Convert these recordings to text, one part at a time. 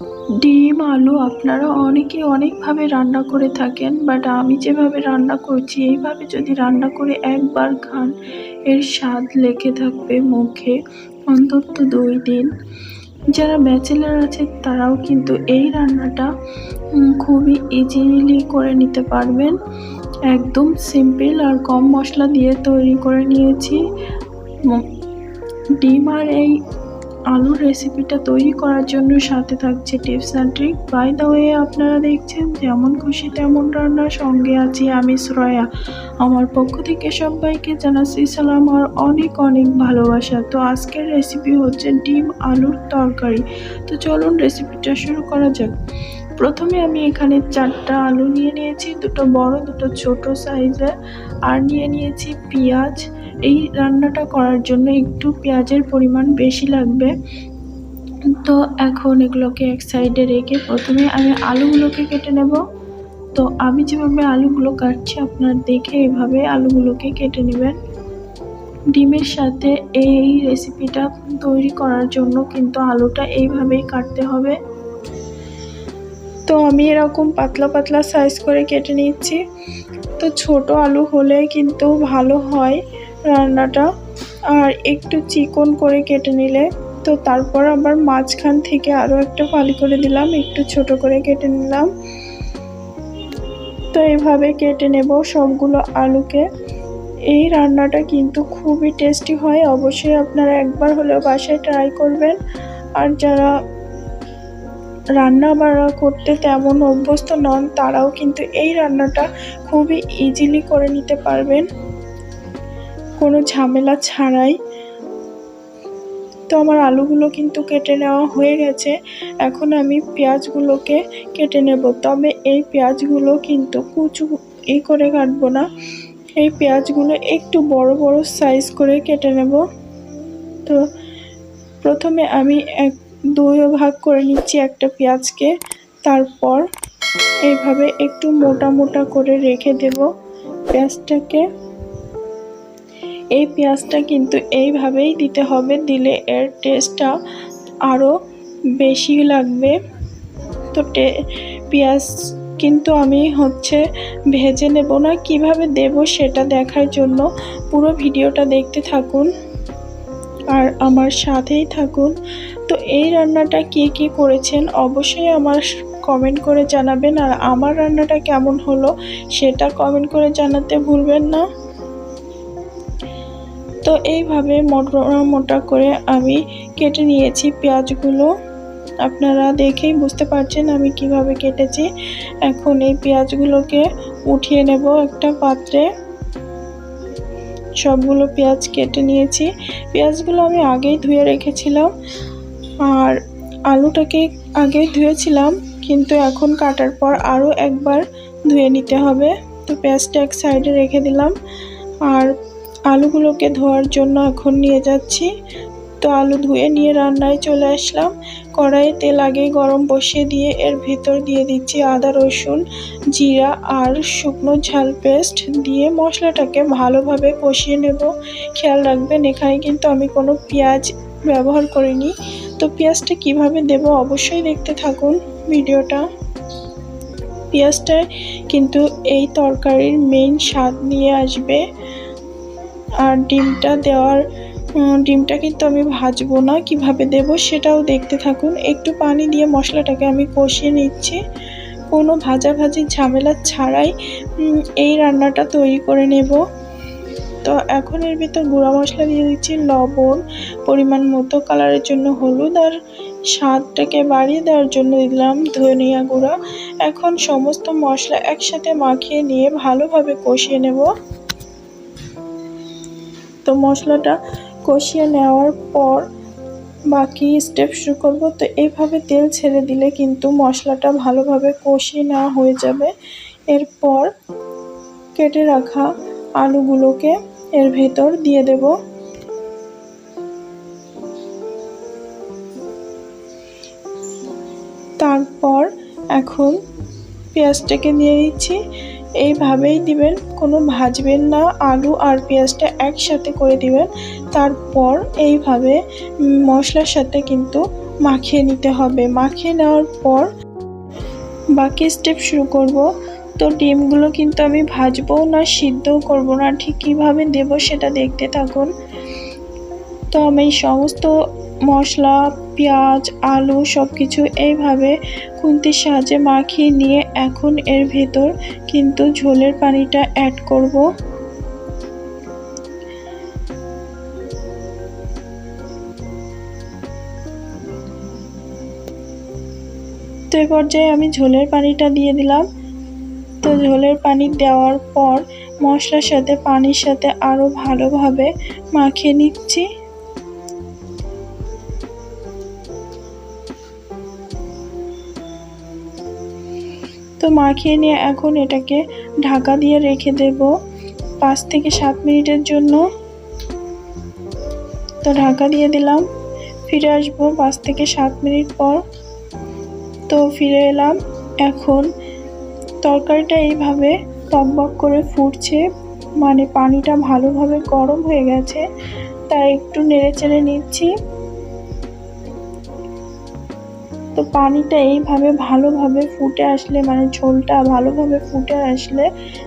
ডিম, আলু আপনারা অনেকে অনেকভাবে রান্না করে থাকেন বাট আমি যেভাবে রান্না করছি, এইভাবে যদি রান্না করে একবার খান, এর স্বাদ লেগে থাকবে মুখে অন্তত দুই দিন। যারা ব্যাচেলার আছে, তারাও কিন্তু এই রান্নাটা খুবই ইজিলি করে নিতে পারবেন। একদম সিম্পল আর কম মশলা দিয়ে তৈরি করে নিয়েছি। ডিম আর এই আলুর রেসিপিটা তৈরি করার জন্য সাথে থাকছে tips and trick by the way আপনারা দেখছেন, যেমন খুশি তেমন রান্না সঙ্গে আছি আমি শ্রয়া। আমার পক্ষ থেকে সবাইকে জানাচ্ছি সালাম আর অনেক অনেক ভালোবাসা। তো আজকের রেসিপি হচ্ছে ডিম আলুর তরকারি। তো চলুন রেসিপিটা শুরু করা যাক। প্রথমে আমি এখানে চারটা আলু নিয়ে নিয়েছি, দুটো বড়, দুটো ছোট সাইজের আর নিয়ে নিয়েছি পেঁয়াজ এই রান্নাটা করার জন্য একটু পেঁয়াজের পরিমাণ বেশি লাগবে। তো এখন এগুলোকে এক সাইডে রেখে প্রথমে আমি আলুগুলোকে কেটে নেব। তো আমি যেভাবে আলুগুলো কাটছি, আপনার দেখে এভাবে আলুগুলোকে কেটে নেবেন। ডিমের সাথে এই রেসিপিটা তৈরি করার জন্য কিন্তু আলুটা এইভাবেই কাটতে হবে। তো আমি এরকম পাতলা পাতলা সাইজ করে কেটে নিচ্ছি। তো ছোট আলু হলে কিন্তু ভালো হয়। রান্নাটা আর একটু চিকন করে কেটে নিলে। তো তারপর আবার মাঝখান থেকে আরও একটা ফালি করে দিলাম, একটু ছোট করে কেটে নিলাম। তো এভাবে কেটে নেব সবগুলো আলুকে। এই রান্নাটা কিন্তু খুবই টেস্টি হয়, অবশ্যই আপনারা একবার হলেও বাসায় ট্রাই করবেন। আর যারা রান্না বান্না করতে তেমন অভ্যস্ত নন, তারাও কিন্তু এই রান্নাটা খুবই ইজিলি করে নিতে পারবেন। কোনো ঝামেলা ছাড়াই। তো আমার আলুগুলো কিন্তু কেটে নেওয়া হয়ে গেছে। এখন আমি পেঁয়াজগুলোকে কেটে নেব। তবে এই পেঁয়াজগুলো কিন্তু কুচু ই করে কাটবো না। এই পেঁয়াজগুলো একটু বড় বড় সাইজ করে কেটে নেব। তো প্রথমে আমি এক, দুই ভাগ করে নিচ্ছি একটা পেঁয়াজকে। তারপর এইভাবে একটু মোটা মোটা করে রেখে দেব পেঁয়াজটাকে। এই পেঁয়াজটা কিন্তু এইভাবেই দিতে হবে, দিলে এর টেস্টটা আরও বেশি লাগবে। তো পেঁয়াজ কিন্তু আমি হচ্ছে ভেজে নেব না, কীভাবে দেব সেটা দেখার জন্য পুরো ভিডিওটা দেখতে থাকুন আর আমার সাথেই থাকুন। তো এই রান্নাটা কে কে করেছেন অবশ্যই আমার কমেন্ট করে জানাবেন, আর আমার রান্নাটা কেমন হলো সেটা কমেন্ট করে জানাতে ভুলবেন না। তো এইভাবে মোটা মোটা করে আমি কেটে নিয়েছি পেঁয়াজগুলো। আপনারা দেখেই বুঝতে পারছেন আমি কীভাবে কেটেছি। এখন এই পেঁয়াজগুলোকে উঠিয়ে নেব একটা পাত্রে। সবগুলো পেঁয়াজ কেটে নিয়েছি। পেঁয়াজগুলো আমি আগেই ধুয়ে রেখেছিলাম। আর আলুটাকে আগে ধুয়েছিলাম, কিন্তু এখন কাটার পর আরও একবার ধুয়ে নিতে হবে। তো পেঁয়াজটা এক সাইডে রেখে দিলাম। আর আলুগুলোকে ধোয়ার জন্য এখন নিয়ে যাচ্ছি। তো আলু ধুয়ে নিয়ে রান্নায় চলে আসলাম। কড়াইয়ে তেল আগেই গরম বসিয়ে দিয়ে এর ভেতর দিয়ে দিচ্ছি আদা, রসুন, জিরা আর শুকনো ঝাল পেস্ট দিয়ে মশলাটাকে ভালোভাবে কষিয়ে নেব। খেয়াল রাখবেন, এখানে কিন্তু আমি কোনো পেঁয়াজ ব্যবহার করিনি। তো পেঁয়াজটা কীভাবে দেব অবশ্যই দেখতে থাকুন ভিডিওটা। পেঁয়াজটা কিন্তু এই তরকারির মেইন স্বাদ নিয়ে আসবে। আর ডিমটা দেওয়ার ডিমটা কিন্তু আমি ভাজবো না, কীভাবে দেব সেটাও দেখতে থাকুন। একটু পানি দিয়ে মশলাটাকে আমি কষিয়ে নিচ্ছি। কোনো ভাজাভাজি ঝামেলা ছাড়াই এই রান্নাটা তৈরি করে নেব। তো এখন এর ভিতর গুঁড়া মশলা দিয়ে দিচ্ছি লবণ, পরিমাণ মতো কালারের জন্য হলুদ আর স্বাদটাকে বাড়িয়ে দেওয়ার জন্য দিলাম ধনিয়া গুঁড়া। এখন সমস্ত মশলা একসাথে মাখিয়ে নিয়ে ভালোভাবে কষিয়ে নেব। তো মশলাটা কষিয়ে নেওয়ার পর বাকি স্টেপ শুরু করব। তো এইভাবে তেল ছেড়ে দিলে কিন্তু মশলাটা ভালোভাবে কষিয়ে নেওয়া হয়ে যাবে। এরপর কেটে রাখা আলুগুলোকে এর ভেতর দিয়ে দেব। তারপর এখন পেঁয়াজটাকে দিয়ে দিচ্ছি। এইভাবেই দিবেন, কোনো ভাজবেন না, আলু আর পেঁয়াজটা একসাথে করে দিবেন। তারপর এইভাবে মশলার সাথে কিন্তু মাখিয়ে নিতে হবে। মাখিয়ে নেওয়ার পর বাকি স্টেপ শুরু করব। তো ডিমগুলো কিন্তু আমি ভাজবো না, সিদ্ধও করব না, ঠিক কীভাবে দেবো সেটা দেখতে থাকুন। তো আমি সমস্ত মশলা, পেঁয়াজ, আলু সব কিছু এইভাবে খুন্তির সাহায্যে মাখিয়ে নিয়ে এখন এর ভেতর কিন্তু ঝোলের পানিটা অ্যাড করব। তো এই পর্যায়ে আমি ঝোলের পানিটা দিয়ে দিলাম। তো ঝোলের পানি দেওয়ার পর মশলার সাথে, পানির সাথে আরও ভালোভাবে মাখিয়ে নিচ্ছি। তো মাখিয়ে নিয়ে এখন এটাকে ঢাকা দিয়ে রেখে দেব। পাঁচ থেকে সাত মিনিটের জন্য। তো ঢাকা দিয়ে দিলাম। ফিরে আসব পাঁচ থেকে সাত মিনিট পর। তো ফিরে এলাম। এখন তরকারিটা এইভাবে টকবক করে ফুটছে। মানে পানিটা ভালোভাবে গরম হয়ে গেছে। তাই একটু নেড়ে চেড়ে নিচ্ছি। তো পানিটা এইভাবে ভালোভাবে ফুটে আসলে মানে ঝোলটা ভালোভাবে ফুটে আসলে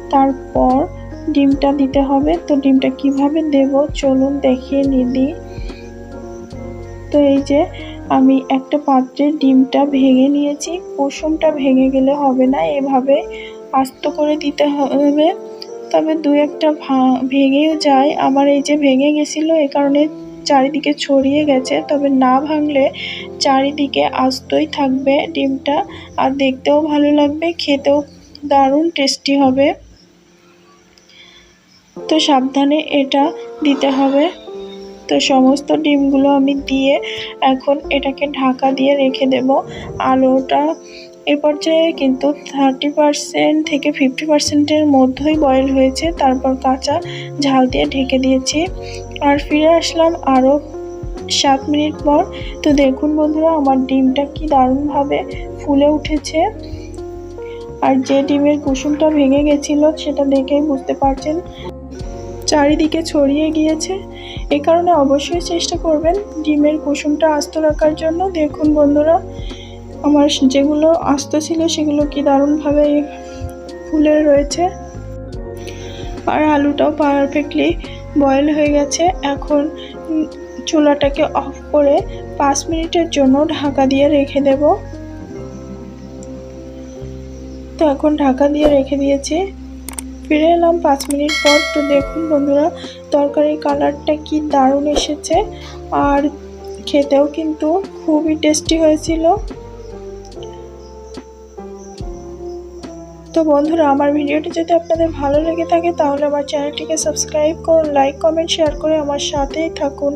তারপর ডিমটা দিতে হবে। তো ডিমটা কীভাবে দেব চলুন দেখিয়ে নিদি। তো এই যে আমি একটা পাত্রে ডিমটা ভেঙে নিয়েছি, কুসুমটা ভেঙে গেলে হবে না, এভাবে আস্ত করে দিতে হবে। তবে দু একটা ভেঙেও যায়। আমার এই যে ভেঙে গেছিল, এ কারণে চারিদিকে ছড়িয়ে গেছে, তবে না ভাঙলে চারিদিকে আস্তই থাকবে ডিমটা, আর দেখতেও ভালো লাগবে, খেতেও দারুণ টেস্টি হবে। তো সাবধানে এটা দিতে হবে। তো সমস্ত ডিমগুলো আমি দিয়ে এখন এটাকে ঢাকা দিয়ে রেখে দেব। আলুটা এ পর্যায়ে কিন্তু থার্টি পারসেন্ট থেকে ফিফটি পারসেন্টের মধ্যেই বয়েল হয়েছে। তারপর কাঁচা ঝাল দিয়ে ঢেকে দিয়েছি। আর ফিরে আসলাম আরও সাত মিনিট পর। তো দেখুন বন্ধুরা, আমার ডিমটা কি দারুণভাবে ফুলে উঠেছে। আর যে ডিমের কুসুমটা ভেঙে গেছিল, সেটা দেখেই বুঝতে পারছেন। চারিদিকে ছড়িয়ে গিয়েছে। এ কারণে অবশ্যই চেষ্টা করবেন ডিমের কুসুমটা আস্ত রাখার জন্য। দেখুন বন্ধুরা, আমার যেগুলো আস্ত ছিল, সেগুলো কি দারুণভাবে ফুলে রয়েছে। আর আলুটাও পারফেক্টলি বয়েল হয়ে গেছে। এখন চুলাটাকে অফ করে পাঁচ মিনিটের জন্য ঢাকা দিয়ে রেখে দেব। তো এখন ঢাকা দিয়ে রেখে দিয়েছি। ফিরে এলাম পাঁচ মিনিট পর। তো দেখুন বন্ধুরা, তরকারির কালারটা কি দারুণ এসেছে। আর খেতেও কিন্তু খুবই টেস্টি হয়েছিল। তো বন্ধুরা, আমার ভিডিওটি যদি আপনাদের ভালো লেগে থাকে, তাহলে আমার চ্যানেলটিকে সাবস্ক্রাইব করুন, লাইক, কমেন্ট, শেয়ার করে আমার সাথেই থাকুন।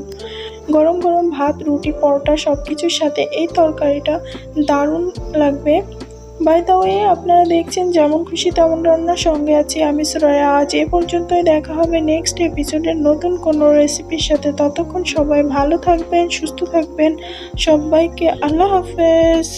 গরম গরম ভাত, রুটি, পরোটা সব কিছুর সাথে এই তরকারিটা দারুণ লাগবে। বাই দ্য ওয়ে আপনারা দেখছেন যেমন খুশি তেমন রান্নার সঙ্গে আছি আমি শ্রয়া আজ এ পর্যন্তই, দেখা হবে নেক্সট এপিসোডের নতুন কোনো রেসিপির সাথে। ততক্ষণ সবাই ভালো থাকবেন, সুস্থ থাকবেন। সবাইকে আল্লাহ হাফেজ।